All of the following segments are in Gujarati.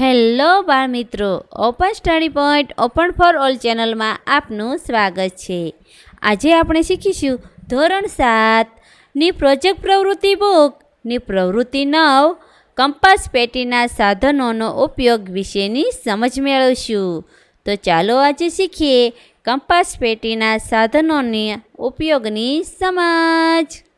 હેલો બાળ મિત્રો open study point open for all ચેનલમાં આપનું સ્વાગત છે. આજે આપણે શીખીશું ધોરણ સાતની પ્રોજેક્ટ પ્રવૃત્તિ બુકની પ્રવૃત્તિ નવ કંપાસ પેટીના સાધનોનો ઉપયોગ વિશેની સમજ મેળવશું. તો ચાલો આજે શીખીએ કંપાસ પેટીના સાધનોની ઉપયોગની સમજ.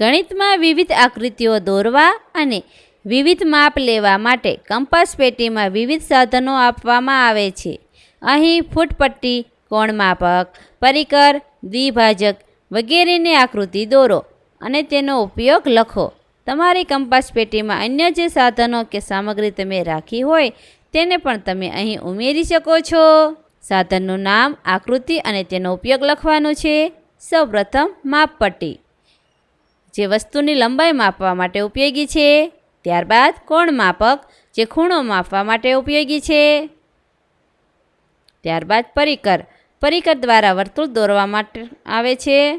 ગણિતમાં વિવિધ આકૃતિઓ દોરવા અને વિવિધ માપ લેવા માટે કંપાસ પેટીમાં વિવિધ સાધનો આપવામાં આવે છે. અહીં ફૂટપટ્ટી, કોણ માપક, પરિકર, દ્વિભાજક વગેરેની આકૃતિ દોરો અને તેનો ઉપયોગ લખો. તમારી કંપાસ પેટીમાં અન્ય જે સાધનો કે સામગ્રી તમે રાખી હોય તેને પણ તમે અહીં ઉમેરી શકો છો. સાધનનું નામ, આકૃતિ અને તેનો ઉપયોગ લખવાનો છે. સૌપ્રથમ માપપટ્ટી. જે વસ્તુની લંબાઈ માપવા માટે ઉપયોગી છે, ત્યારબાદ કોણ માપક જે ખૂણો માપવા માટે ઉપયોગી છે? ત્યારબાદ પરિકર. પરિકર દ્વારા વર્તુળ દોરવા માટે આવે છે.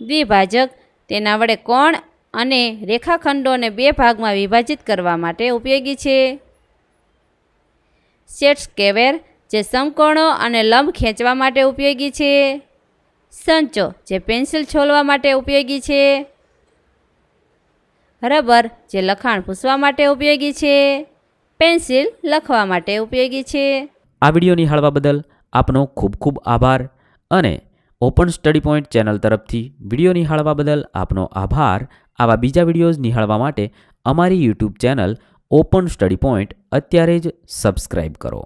દ્વિભાજક. તેના વડે કોણ અને રેખાખંડોને બે ભાગમાં વિભાજિત કરવા માટે ઉપયોગી છે. Set square. જે સમકોણો અને લંબ ખેંચવા માટે ઉપયોગી છે. સંચો. જે પેન્સિલ છોલવા માટે ઉપયોગી છે. રબર જે લખાણ પૂછવા માટે ઉપયોગી છે. પેન્સિલ લખવા માટે ઉપયોગી છે. આ વીડિયો નિહાળવા બદલ આપનો ખૂબ ખૂબ આભાર અને ઓપન સ્ટડી પોઈન્ટ ચેનલ તરફથી વીડિયો નિહાળવા બદલ આપનો આભાર. આવા બીજા વિડીયોઝ નિહાળવા માટે અમારી YouTube channel open study point અત્યારે જ સબસ્ક્રાઈબ કરો.